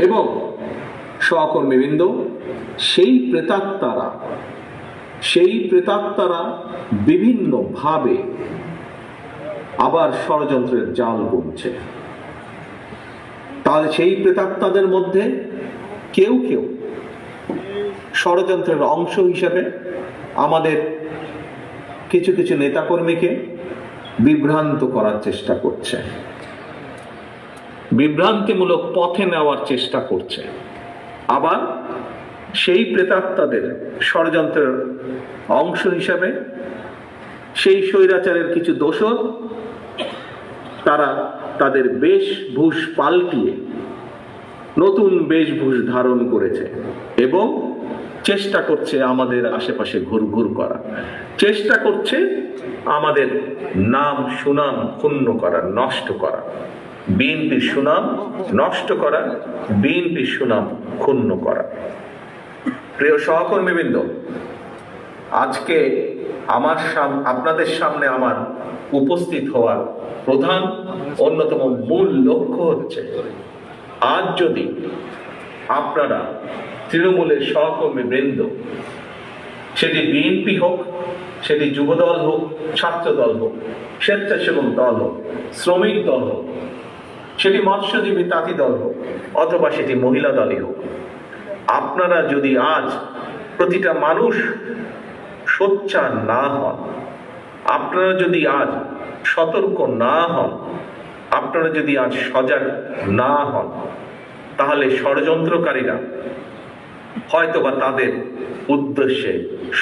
এবং সহকর্মীবৃন্দ, সেই প্রেতাত্মারা সেই প্রেতাত্মারা বিভিন্নভাবে আবার ষড়যন্ত্রের জাল বুনছে তাহলে সেই প্রেতাত্মাদের মধ্যে কেউ কেউ ষড়যন্ত্রের অংশ হিসেবে আমাদের কিছু কিছু নেতাকর্মীকে বিভ্রান্ত করার চেষ্টা করছে। বিভ্রান্তিমূলক পথে নেওয়ার চেষ্টা করছে। আবার সেই প্রেতাত্মাদের ষড়যন্ত্রের অংশ হিসাবে সেই স্বৈরাচারের কিছু দোষর, তারা তাদের বেশভূষ পাল্টিয়ে নতুন বেশভূষ ধারণ করেছে এবং চেষ্টা করছে আমাদের আশেপাশে ঘুরঘুর করা। চেষ্টা করছে আমাদের নাম, সুনাম ক্ষুণ্ণ করা, নষ্ট করা। বিএনপির সুনাম নষ্ট করা বিএনপির সুনাম ক্ষুণ্ণ করা। প্রিয় সহকর্মীবৃন্দ, আজকে আমার সাম, আপনাদের সামনে আমার উপস্থিত হওয়ার প্রধান, অন্যতম মূল লক্ষ্য হচ্ছে, আজ যদি আপনারা তৃণমূলের সহকর্মী বৃন্দ সেটি বিএনপি হোক, সেটি যুবদল হোক ছাত্র দল হোক, স্বেচ্ছাসেবক দল হোক, শ্রমিক দল হোক সেটি মৎস্যজীবী তাঁতি দল হোক, অথবা সেটি মহিলা দলই হোক। আপনারা যদি আজ প্রতিটা মানুষ সোচ্চার না হন, আপনারা যদি আজ সতর্ক না হন, আপনারা যদি আজ সজাগ না হন, তাহলে ষড়যন্ত্রকারীরা হয়তোবা তাদের উদ্দেশ্যে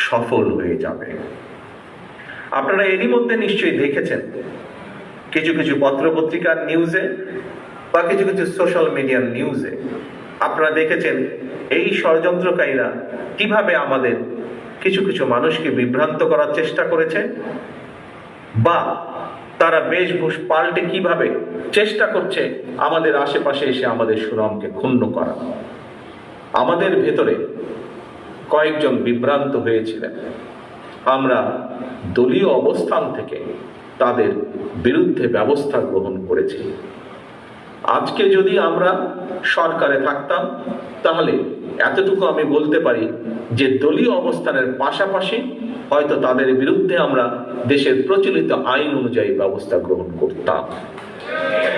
সফল হয়ে যাবে। আপনারা এরই মধ্যে নিশ্চয়ই দেখেছেন কিছু কিছু পত্রপত্রিকার নিউজে বা কিছু কিছু সোশ্যাল মিডিয়ার নিউজে আপনারা দেখেছেন এই ষড়যন্ত্রকারীরা কীভাবে আমাদের কিছু কিছু মানুষকে বিভ্রান্ত করার চেষ্টা করেছে বা তারা বেশভূষ পাল্টে কীভাবে চেষ্টা করছে আমাদের আশেপাশে এসে আমাদের সুনামকে ক্ষুণ্ণ করা। আমাদের ভেতরে কয়েকজন বিভ্রান্ত হয়েছিলেন। আমরা দলীয় অবস্থান থেকে তাদের বিরুদ্ধে ব্যবস্থা গ্রহণ করেছি। আজকে যদি আমরা সরকারে থাকতাম, তাহলে এতটুকু আমি বলতে পারি যে দলীয় অবস্থানের পাশাপাশি হয়তো তাদের বিরুদ্ধে আমরা দেশের প্রচলিত আইন অনুযায়ী ব্যবস্থা গ্রহণ করতাম।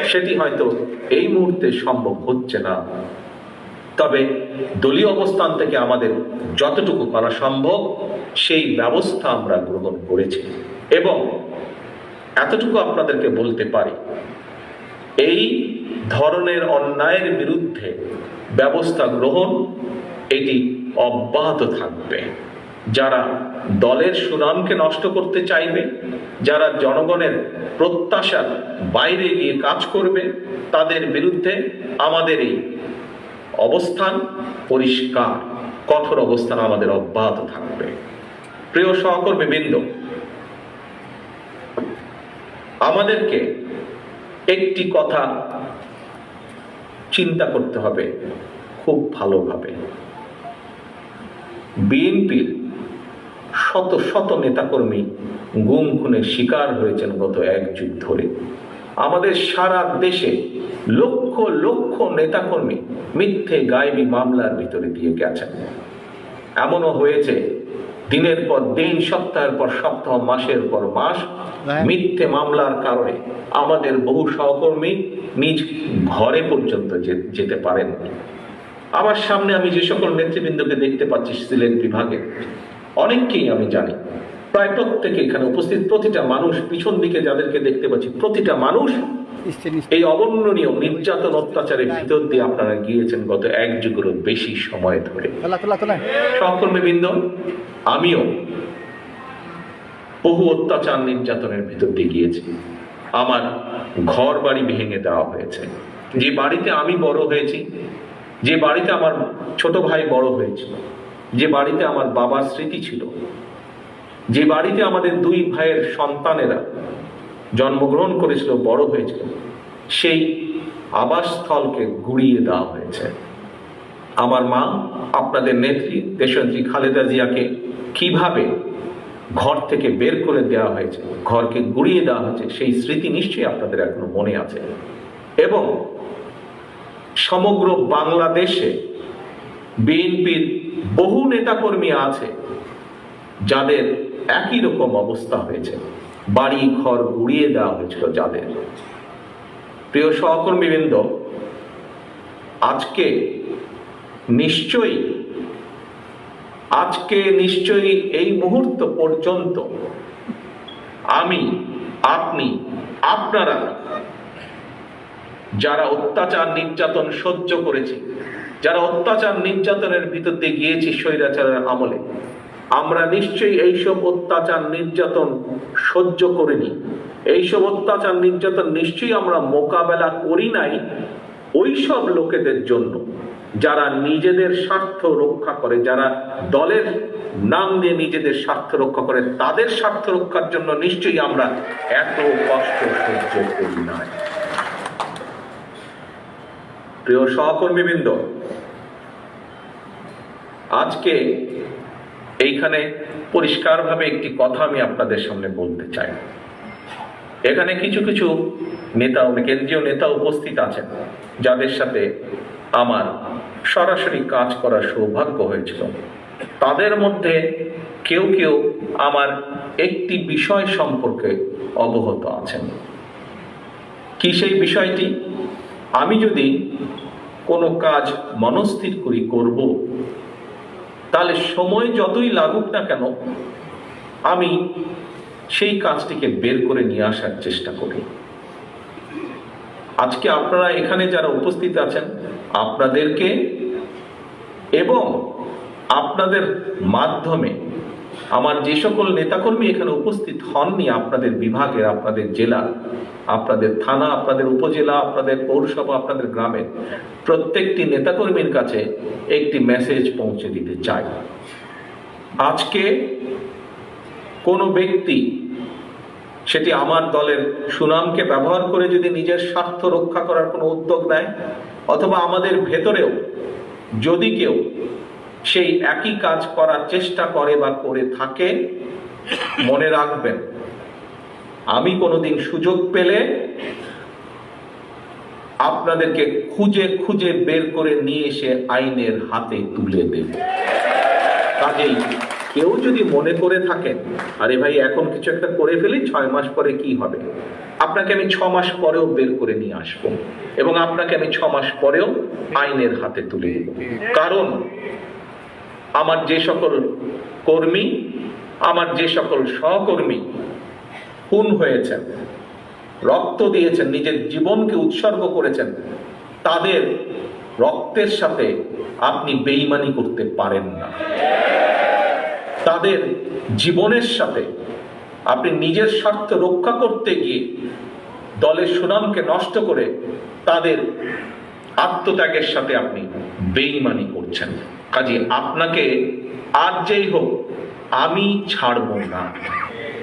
সেটি হয়তো এই মুহূর্তে সম্ভব হচ্ছে না। তবে দলীয় অবস্থান থেকে আমাদের যতটুকু করা সম্ভব, সেই ব্যবস্থা আমরা গ্রহণ করেছি। এবং এতটুকু আপনাদেরকে বলতে পারি। এই ধরনের অন্যায়ের বিরুদ্ধে ব্যবস্থা গ্রহণ, এটি অব্যাহত থাকবে। যারা দলের সুনামকে নষ্ট করতে চাইবে, যারা জনগণের প্রত্যাশার বাইরে গিয়ে কাজ করবে, তাদের বিরুদ্ধে আমাদের এই অবস্থান পরিষ্কার, কঠোর অবস্থান আমাদের অব্যাহত থাকবে। প্রিয় সহকর্মী বৃন্দ আমাদেরকে একটি কথা চিন্তা করতে হবে খুব ভালোভাবে। বিএনপির শত শত নেতাকর্মী গুম খুনের শিকার হয়েছেন গত এক যুগ ধরে। আমাদের সারা দেশে লক্ষ লক্ষ নেতাকর্মী মিথ্যে গায়েবী মামলার ভিতরে দিয়ে গেছেন। এমনও হয়েছে দিনের পর দিন সপ্তাহের পর সপ্তাহ মাসের পর মাস মিথ্যে মামলার কারণে আমাদের বহু সহকর্মী নিজ ঘরে পর্যন্ত যেতে পারেন আমার সামনে আমি যে সকল নেতৃবৃন্দকে দেখতে পাচ্ছি সিলেট বিভাগে অনেককেই আমি জানি। প্রায় প্রত্যেকে এখানে উপস্থিত প্রতিটা মানুষ পিছন দিকে যাদেরকে দেখতে পাচ্ছি প্রতিটা মানুষ এই অবর্ণনীয় নির্যাতন অত্যাচারের ভিতর দিয়ে আপনারা গিয়েছেন গত এক যুগেরও বেশি সময় ধরে। তোলা তোলা আমিও বহু অত্যাচার নির্যাতনের ভিতর দিয়ে গিয়েছি। আমার ঘর বাড়ি ভেঙে দেওয়া হয়েছে। যে বাড়িতে আমি বড় হয়েছি যে বাড়িতে আমার ছোট ভাই বড় হয়েছিল যে বাড়িতে আমার বাবার স্মৃতি ছিল যে বাড়িতে আমাদের দুই ভাইয়ের সন্তানেরা জন্মগ্রহণ করেছিল, বড় হয়েছিল, সেই আবাসস্থলকে গুড়িয়ে দেওয়া হয়েছে। আমার মা, আপনাদের নেত্রী, দেশনেত্রী খালেদা জিয়াকে কীভাবে ঘর থেকে বের করে দেওয়া হয়েছে, ঘরকে গুড়িয়ে দেওয়া হয়েছে, সেই স্মৃতি নিশ্চয়ই আপনাদের এখনও মনে আছে। এবং সমগ্র বাংলাদেশে বিএনপির বহু নেতাকর্মী আছে, যাদের একই রকম অবস্থা হয়েছে। বাড়ি, ঘর গুড়িয়ে দেওয়া হয়েছিল যাদের। প্রিয় সহকর্মীবৃন্দ, আজকে নিশ্চয়ই আজকে নিশ্চয়ই এই মুহূর্ত পর্যন্ত আমি, আপনি, আপনারা যারা অত্যাচার, নির্যাতন সহ্য করেছি, যারা অত্যাচার, নির্যাতনের ভিতর দিয়ে গিয়েছি স্বৈরাচারের আমলে আমরা নিশ্চয়ই এইসব অত্যাচার নির্যাতন সহ্য করিনি। এইসব অত্যাচার নির্যাতন নিশ্চয়ই আমরা মোকাবেলা করি নাই ওই সব লোকেদের জন্য, যারা নিজেদের স্বার্থ রক্ষা করে, যারা দলের নাম দিয়ে নিজেদের স্বার্থ রক্ষা করে, তাদের স্বার্থ রক্ষার জন্য নিশ্চয়ই আমরা এত কষ্ট সহ্য করি নাই। প্রিয় সহকর্মীবৃন্দ, আজকে এইখানে পরিষ্কারভাবে একটি কথা আমি আপনাদের সামনে বলতে চাই। এখানে কিছু কিছু নেতা কেন্দ্রীয় নেতা উপস্থিত আছেন, যাদের সাথে আমার সরাসরি কাজ করার সৌভাগ্য হয়েছিল। তাদের মধ্যে কেউ কেউ আমার একটি বিষয় সম্পর্কে অবগত আছেন। কি সেই বিষয়টি? আমি যদি কোনো কাজ মনস্থির করি, করব তাহলে সময় যতই লাগুক না কেন, আমি সেই কাজটিকে বের করে নিয়ে আসার চেষ্টা করি। আজকে আপনারা এখানে যারা উপস্থিত আছেন, আপনাদেরকে এবং আপনাদের মাধ্যমে আমার যে সকল নেতাকর্মী এখানে উপস্থিত হননি, আপনাদের বিভাগের, আপনাদের জেলা আপনাদের থানা, আপনাদের উপজেলা, আপনাদের পৌরসভা, আপনাদের গ্রামের প্রত্যেকটি নেতাকর্মীর কাছে একটি মেসেজ পৌঁছে দিতে চাই। আজকে কোনো ব্যক্তি সেটি আমার দলের সুনামকে ব্যবহার করে যদি নিজের স্বার্থ রক্ষা করার কোনো উদ্যোগ নেয়, অথবা আমাদের ভেতরেও যদি কেউ সেই একই কাজ করার চেষ্টা করে বা করে থাকে, মনে রাখবেন আমি কোনোদিন সুযোগ পেলে আপনাদেরকে খুঁজে খুঁজে বের করে নিয়ে এসে আইনের হাতে তুলে দেব। কাজেই কেউ যদি মনে করে থাকেন, আরে ভাই, এখন কিছু একটা করে ফেলি, ছয় মাস পরে কি হবে? আপনাকে আমি ছ মাস পরেও বের করে নিয়ে আসব এবং আপনাকে আমি ছ মাস পরেও আইনের হাতে তুলে দেব। কারণ আমার যে সকল কর্মী, আমার যে সকল সহকর্মী খুন হয়েছেন, রক্ত দিয়েছেন, নিজের জীবনকে উৎসর্গ করেছেন, তাদের রক্তের সাথে আপনি বেইমানি করতে পারেন না। তাদের জীবনের সাথে আপনি নিজের স্বার্থ রক্ষা করতে গিয়ে দলের সুনামকে নষ্ট করে তাদের আত্মত্যাগের সাথে আপনি বেইমানি করছেন। কাজে আপনাকে আর যেই হোক, আমি ছাড়ব না।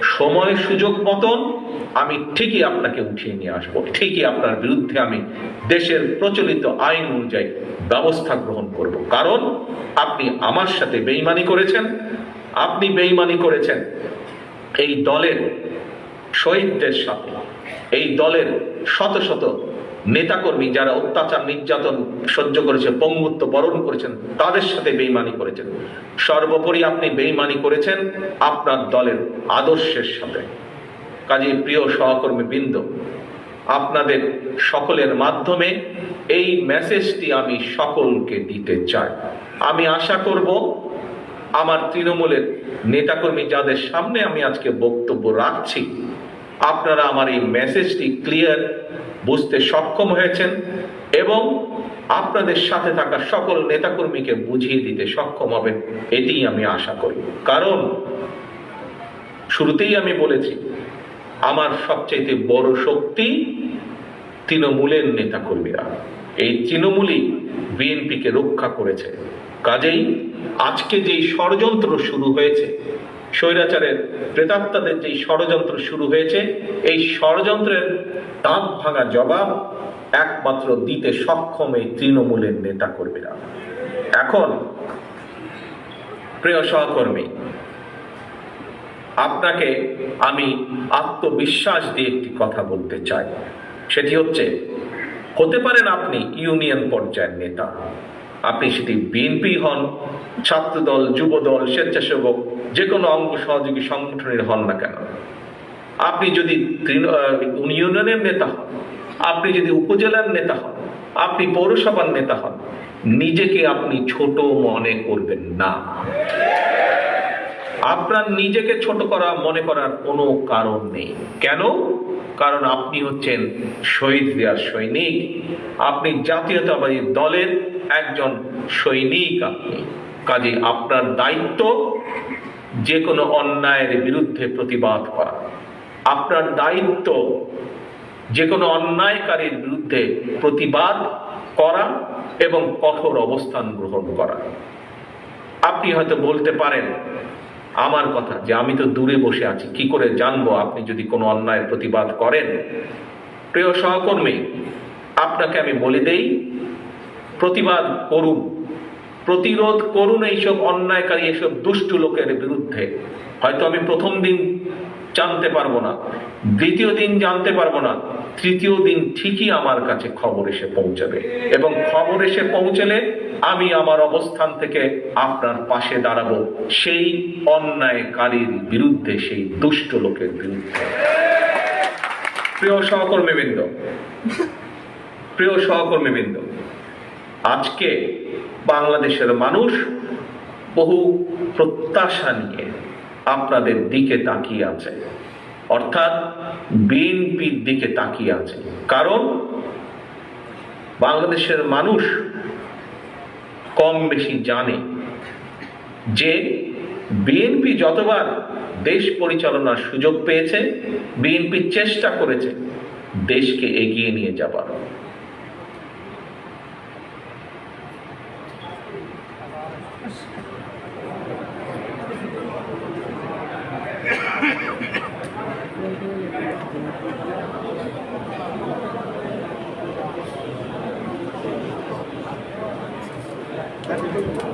সময় সুযোগ মতন আমি ঠিকই আপনাকে উঠিয়ে নিয়ে আসব। ঠিকই আপনার বিরুদ্ধে আমি দেশের প্রচলিত আইন অনুযায়ী ব্যবস্থা গ্রহণ করব। কারণ আপনি আমার সাথে বেইমানি করেছেন, আপনি বেইমানি করেছেন। এই দলের শহীদদের সাথে, এই দলের শত শত নেতাকর্মী যারা অত্যাচার, নির্যাতন সহ্য করেছে, পঙ্গুত্ব বরণ করেছেন, তাদের সাথে বেইমানি করেছেন। সর্বোপরি আপনি বেইমানি করেছেন আপনার দলের আদর্শের সাথে। কাজে প্রিয় সহকর্মী বৃন্দ, আপনাদের সকলের মাধ্যমে এই মেসেজটি আমি সকলকে দিতে চাই। আমি আশা করব আমার তৃণমূলের নেতাকর্মী যাদের সামনে আমি আজকে বক্তব্য রাখছি আপনারা আমার এই মেসেজটি ক্লিয়ার বুঝতে সক্ষম হয়েছেন এবং আপনাদের সাথে থাকা সকল নেতাকর্মীকে বুঝিয়ে দিতে সক্ষম হবেন, এটিই আমি আশা করি। কারণ শুরুতেই আমি বলেছি, আমার সবচাইতে বড় শক্তি তৃণমূলের নেতাকর্মীরা। এই তৃণমূলই বিএনপিকে রক্ষা করেছে। কাজেই আজকে যেই ষড়যন্ত্র শুরু হয়েছে স্বৈরাচারের প্রেতাত্মাদের যেই ষড়যন্ত্র শুরু হয়েছে, এই ষড়যন্ত্রের দাঁত ভাঙা জবাব একমাত্র দিতে সক্ষম এই তৃণমূলের নেতা কর্মীরা এখন, প্রিয় সহকর্মী, আপনাকে আমি আত্মবিশ্বাস দিয়ে একটি কথা বলতে চাই। সেটি হচ্ছে, হতে পারেন আপনি ইউনিয়ন পর্যায়ের নেতা, আপনি সেটি বিএনপি হন, ছাত্রদল, যুবদল, স্বেচ্ছাসেবক যে কোনো অঙ্গ সহযোগী সংগঠনের হন না কেন? আপনি যদি ইউনিয়নের নেতা হন, আপনি যদি উপজেলার নেতা হন, আপনি পৌরসভার নেতা হন, নিজেকে আপনি ছোট মনে করবেন না। আপনার নিজেকে ছোট করা, মনে করার কোনো কারণ নেই। কেন? কারণ আপনি হচ্ছেন শহীদ জিয়ার সৈনিক। আপনি জাতীয়তাবাদী দলের একজন সৈনিক আপনি। কাজে আপনার দায়িত্ব যে কোনো অন্যায়ের বিরুদ্ধে প্রতিবাদ করা। আপনার দায়িত্ব যে কোনো অন্যায়কারীর বিরুদ্ধে প্রতিবাদ করা এবং কঠোর অবস্থান গ্রহণ করা। আপনি হয়তো বলতে পারেন, আমার কথা যে আমি তো দূরে বসে আছি, কি করে জানব আপনি যদি কোনো অন্যায়ের প্রতিবাদ করেন? প্রিয় সহকর্মী, আপনাকে আমি বলে দেই, প্রতিবাদ করুন। প্রতিরোধ করুন এইসব অন্যায়কারী, এইসব দুষ্টু লোকের বিরুদ্ধে। হয়তো আমি প্রথম দিন জানতে পারব না, দ্বিতীয় দিন জানতে পারব না, তৃতীয় দিন ঠিকই আমার কাছে খবর এসে পৌঁছাবে। এবং খবর এসে পৌঁছলে আমি আমার অবস্থান থেকে আপনার পাশে দাঁড়াবো, সেই অন্যায়কারীর বিরুদ্ধে, সেই দুষ্ট লোকের বিরুদ্ধে। প্রিয় সহকর্মীবৃন্দ প্রিয় সহকর্মীবৃন্দ, আজকে বাংলাদেশের মানুষ বহু প্রত্যাশা নিয়ে আপনাদের দিকে তাকিয়ে আছে। অর্থাৎ বিএনপির দিকে তাকিয়ে আছে। কারণ বাংলাদেশের মানুষ কম বেশি জানে যে বিএনপি যতবার দেশ পরিচালনার সুযোগ পেয়েছে, বিএনপি চেষ্টা করেছে দেশকে এগিয়ে নিয়ে যাবার। Gracias.